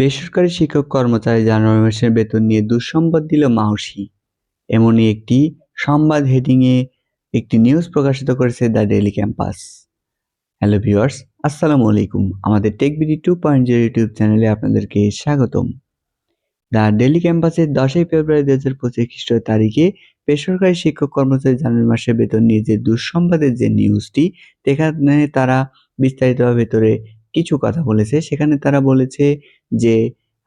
বেসরকারি শিক্ষক কর্মচারী জানুয়ারি মাসের বেতন নিয়ে দুঃসংবাদ দিল মাউসি। এমনই একটি সংবাদ হেডিংয়ে একটি নিউজ প্রকাশিত করেছে the daily campus hello viewers আসসালামু আলাইকুম। আমাদের TechBD two point zero YouTube চ্যানেলে আপনাদেরকে স্বাগতম। দ্য ডেলি ক্যাম্পাসের দশই ফেব্রুয়ারি দু হাজার পঁচিশ খ্রিস্ট তারিখে বেসরকারি শিক্ষক কর্মচারী জানুয়ারি মাসের বেতন নিয়ে যে দুঃসংবাদের যে নিউজটি সেখানে তারা বিস্তারিতভাবে ভেতরে কিছু কথা বলেছে। সেখানে তারা বলেছে যে,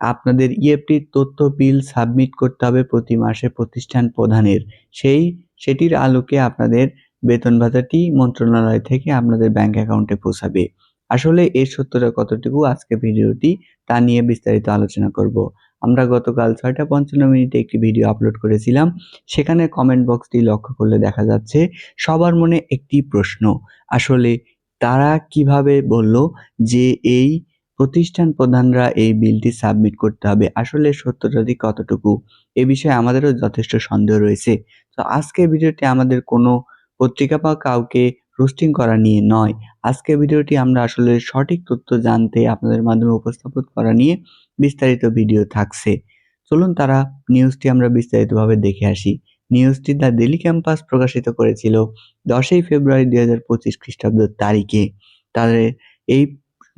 আপনাদের ইএফটি তথ্য বিল সাবমিট করতে হবে প্রতি মাসে প্রতিষ্ঠান প্রধানের। সেই, সেটির আলোকে আপনাদের বেতন ভাতাটি মন্ত্রণালয় থেকে আপনাদের ব্যাংক অ্যাকাউন্টে পৌঁছাবে। আসলে এর সত্যটা কতটুকু আজকে ভিডিওটি তা নিয়ে বিস্তারিত আলোচনা করব। আমরা গতকাল ছয়টা পঞ্চান্ন মিনিটে একটি ভিডিও আপলোড করেছিলাম। সেখানে কমেন্ট বক্সটি লক্ষ্য করলে দেখা যাচ্ছে, সবার মনে একটি প্রশ্ন। আসলে তারা কীভাবে বলল যে এই প্রতিষ্ঠান প্রধানরা এই বিলটি সাবমিট করতে হবে? আসলে সত্যটাটি কতটুকু? এ বিষয়ে আমাদেরও যথেষ্ট সন্দেহ রয়েছে। তো আজকের ভিডিওটি আমাদের কোনো পত্রিকা বা কাউকে রোস্টিং করা নিয়ে নয়। আজকের ভিডিওটি আমরা আসলে সঠিক তথ্য জানতে আপনাদের মাধ্যমে উপস্থাপন করা নিয়ে বিস্তারিত ভিডিও থাকছে। চলুন তারা নিউজটি আমরা বিস্তারিতভাবে দেখে আসি। নিউজটি দ্য দিল্লি ক্যাম্পাস প্রকাশিত করেছিল দশই ফেব্রুয়ারি দুই হাজার পঁচিশ খ্রিস্টাব্দ তারিখে। তাদের এই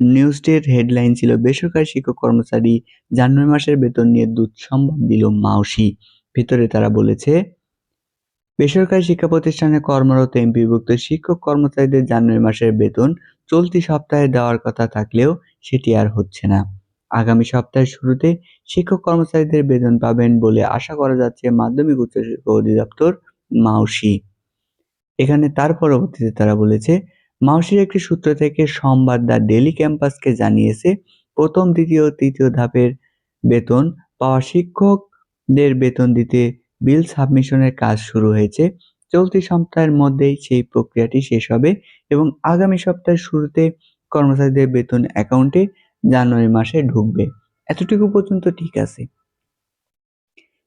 নিউজটির হেডলাইন ছিল, বেসরকারি শিক্ষক কর্মচারী জানুয়ারি মাসের বেতন নিয়ে দুঃসংবাদ দিল মাউসি। ভিতরে তারা বলেছে, বেসরকারি শিক্ষা প্রতিষ্ঠানে কর্মরত এমপিভুক্ত শিক্ষক কর্মচারীদের জানুয়ারি মাসের বেতন চলতি সপ্তাহে দেওয়ার কথা থাকলেও সেটি আর হচ্ছে না। আগামী সপ্তাহের শুরুতে শিক্ষক কর্মচারীদের বেতন পাবেন বলে আশা করা যাচ্ছে মাধ্যমিক উচ্চশিক্ষা অধিদপ্তর মাউসি। এখানে তার পরবর্তীতে তারা বলেছে, মাউসির একটি সূত্র থেকে সোমবার দ্য ডেলি ক্যাম্পাসকে জানিয়েছে, প্রথম, দ্বিতীয়, তৃতীয় ধাপের বেতন পাওয়া শিক্ষকদের বেতন দিতে বিল সাবমিশনের কাজ শুরু হয়েছে। চলতি সপ্তাহের মধ্যেই সেই প্রক্রিয়াটি শেষ হবে এবং আগামী সপ্তাহের শুরুতে কর্মচারীদের বেতন অ্যাকাউন্টে জানুয়ারি মাসে ঢুকবে। এতটুকু পর্যন্ত ঠিক আছে।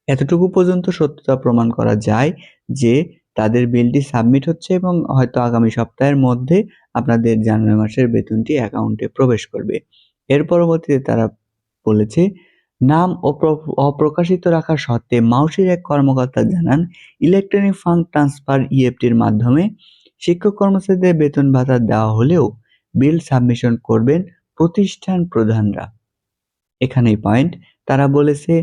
এতটুকু পর্যন্ত সত্যতা প্রমাণ করা যায় যে তাদের বিলটি সাবমিট হচ্ছে এবং হয়তো আগামী সপ্তাহের মধ্যে আপনাদের জানুয়ারি মাসের বেতনটি অ্যাকাউন্টে প্রবেশ করবে। এর পরবর্তীতে তারা বলেছে, নাম অপ্রকাশিত রাখা সত্ত্বে মাউসির এক কর্মকর্তা জানান, ইলেকট্রনিক ফান্ড ট্রান্সফার ইএফটির মাধ্যমে শিক্ষক কর্মচারীদের বেতন ভাতা দেওয়া হলেও বিল সাবমিশন করবেন প্রতিষ্ঠান প্রধানরা। এখানেই পয়েন্ট তারা বলেছে,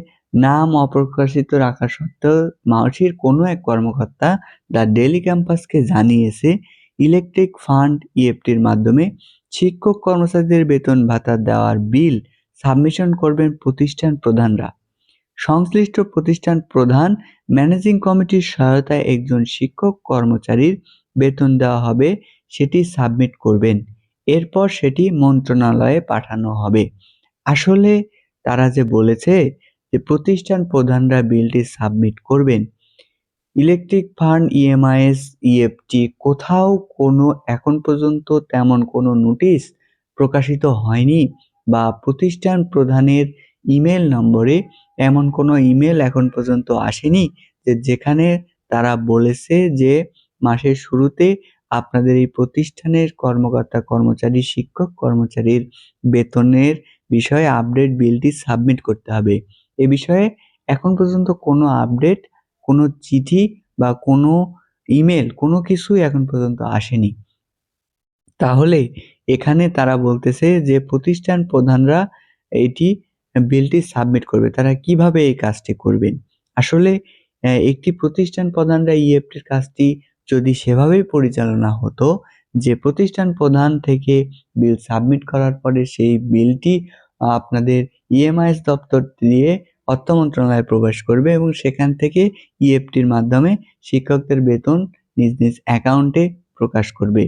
নাম অপ্রকাশিত রাখা সত্ত্বেও মাউসির কোনো এক কর্মকর্তা দ্য ডেলি ক্যাম্পাসকে জানিয়েছে, ইলেকট্রিক ফান্ড ইএফটির মাধ্যমে শিক্ষক কর্মচারীদের বেতন ভাতা দেওয়ার বিল সাবমিশন করবেন প্রতিষ্ঠান প্রধানরা। সংশ্লিষ্ট প্রতিষ্ঠান প্রধান ম্যানেজিং কমিটির সহায়তায় একজন শিক্ষক কর্মচারীর বেতন দেওয়া হবে, সেটি সাবমিট করবেন। এরপর সেটি মন্ত্রণালয়ে পাঠানো হবে। আসলে তারা যে বলেছে যে প্রতিষ্ঠান প্রধানরা বিলটি সাবমিট করবেন, ইলেকট্রিক ফান্ড, ইএমআইএস, ইএফটি কোথাও কোনো, এখন পর্যন্ত তেমন কোনো নোটিশ প্রকাশিত হয়নি বা প্রতিষ্ঠান প্রধানের ইমেল নম্বরে এমন কোনো ইমেল এখন পর্যন্ত আসেনি যে যেখানে তারা বলেছে যে মাসের শুরুতে আপনাদের এই প্রতিষ্ঠানের কর্মকর্তা কর্মচারী, শিক্ষক কর্মচারীর বেতনের বিষয়ে আপডেট বিলটি সাবমিট করতে হবে। এ বিষয়ে এখন পর্যন্ত কোনো আপডেট কোনো চিঠি বা কোনো ইমেল কোনো কিছুই এখন পর্যন্ত আসেনি। তাহলে এখানে তারা বলতেছে যে প্রতিষ্ঠান প্রধানরা এটি বিলটি সাবমিট করবে। তারা কীভাবে এই কাজটি করবেন? আসলে একটি প্রতিষ্ঠান প্রধানরা ইএফটির কাজটি যদি সেভাবেই পরিচালনা হতো, যে প্রতিষ্ঠান প্রধান থেকে বিল সাবমিট করার পরে সেই বিলটি আপনাদের ইএমআইএস দপ্তর দিয়ে অর্থ মন্ত্রণালয়ে প্রবেশ করবে এবং সেখান থেকে ইএফটির মাধ্যমে শিক্ষকদের বেতন নিজ নিজ অ্যাকাউন্টে প্রকাশ করবে।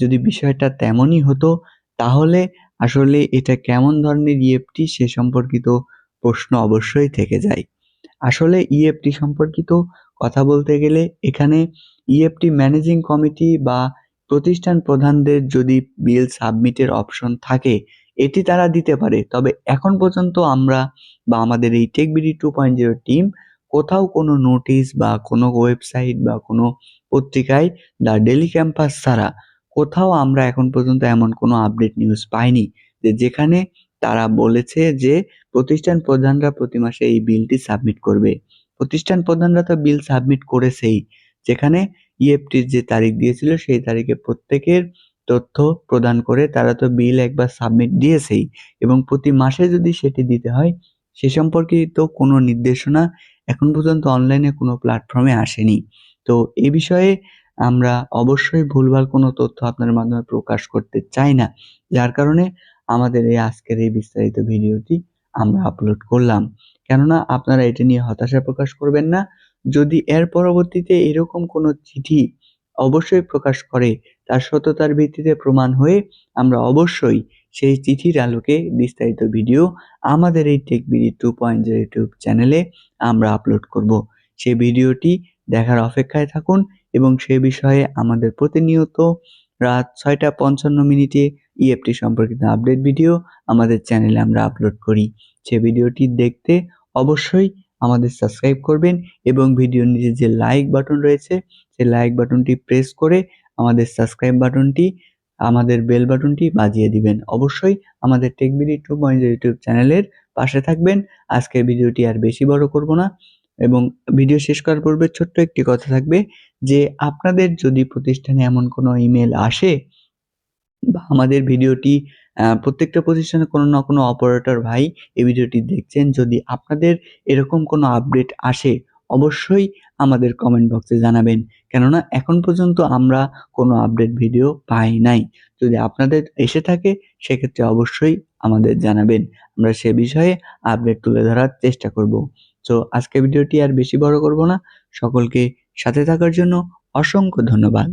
যদি বিষয়টা তেমনই হতো, তাহলে আসলে এটা কেমন ধরনের ইএফটি সে সম্পর্কিত প্রশ্ন অবশ্যই থেকে যায়। আসলে ইএফটি সম্পর্কিত কথা বলতে গেলে এখানে ইএফটি ম্যানেজিং কমিটি বা প্রতিষ্ঠান প্রধানদের যদি বিল সাবমিটের অপশন থাকে, এটি তারা দিতে পারে। তবে এখন পর্যন্ত আমরা বা আমাদের এই TechBD two point zero team কোথাও কোনো নোটিশ বা কোনো ওয়েবসাইট বা কোনো পত্রিকায় দ্য ডেলি ক্যাম্পাস ছাড়া কোথাও আমরা এখন পর্যন্ত এমন কোনো আপডেট নিউজ পাইনি যে যেখানে তারা বলেছে যে প্রতিষ্ঠান প্রধানরা প্রতি মাসে এই বিলটি সাবমিট করবে। প্রতিষ্ঠান প্রধানরা তো বিল সাবমিট করেছেই। যেখানে ইএফটির যে তারিখ দিয়েছিল, সেই তারিখে প্রত্যেকের তথ্য প্রদান করে তারা তো বিল একবার সাবমিট দিয়েছেই। এবং প্রতি মাসে যদি সেটি দিতে হয়, সে সম্পর্কিত কোনো নির্দেশনা এখন পর্যন্ত অনলাইনে কোনো প্ল্যাটফর্মে আসেনি। তো এ বিষয়ে আমরা অবশ্যই ভুলভাল কোনো তথ্য আপনার মাধ্যমে প্রকাশ করতে চাই না। যার কারণে আমাদের এই আজকের এই বিস্তারিত ভিডিওটি আমরা আপলোড করলাম। কেননা আপনারা এটা নিয়ে হতাশা প্রকাশ করবেন না। যদি এর পরবর্তীতে এরকম কোনো চিঠি অবশ্যই প্রকাশ করে, তার সততার ভিত্তিতে প্রমাণ হয়ে আমরা অবশ্যই সেই চিঠির আলোকে বিস্তারিত ভিডিও আমাদের এই TechBD two point zero YouTube চ্যানেলে আমরা আপলোড করব। সেই ভিডিওটি দেখার অপেক্ষায় থাকুন এবং সে বিষয়ে আমাদের প্রতিনিয়ত রাত ছয়টা পঞ্চান্ন মিনিটে ইএফটি সম্পর্কিত আপডেট ভিডিও আমাদের চ্যানেলে আমরা আপলোড করি। সে ভিডিওটি দেখতে অবশ্যই আমাদের সাবস্ক্রাইব করবেন এবং ভিডিওর নিচে যে লাইক বাটন রয়েছে, সেই লাইক বাটনটি প্রেস করে আমাদের সাবস্ক্রাইব বাটনটি আমাদের বেল বাটনটি বাজিয়ে দিবেন। অবশ্যই আমাদের টেকবিডি টু পয়েন্ট ইউটিউব চ্যানেলের পাশে থাকবেন। আজকের ভিডিওটি আর বেশি বড় করব না এবং ভিডিও শেষ করার পূর্বে ছোট্ট একটি কথা থাকবে যে, আপনাদের যদি প্রতিষ্ঠানে এমন কোনো ইমেল আসে বা আমাদের ভিডিওটি প্রত্যেকটা প্রতিষ্ঠানে কোনো না কোনো অপারেটর ভাই এই ভিডিওটি দেখছেন। যদি আপনাদের এরকম কোনো আপডেট আসে, অবশ্যই আমাদের কমেন্ট বক্সে জানাবেন। কেননা এখন পর্যন্ত আমরা কোনো আপডেট ভিডিও পাই নাই। যদি আপনাদের এসে থাকে, সেক্ষেত্রে অবশ্যই আমাদের জানাবেন। আমরা সে বিষয়ে আপডেট তুলে ধরার চেষ্টা করব। তো আজকে ভিডিওটি আর বেশি বড় করব না। সকলকে সাথে থাকার জন্য অসংখ্য ধন্যবাদ।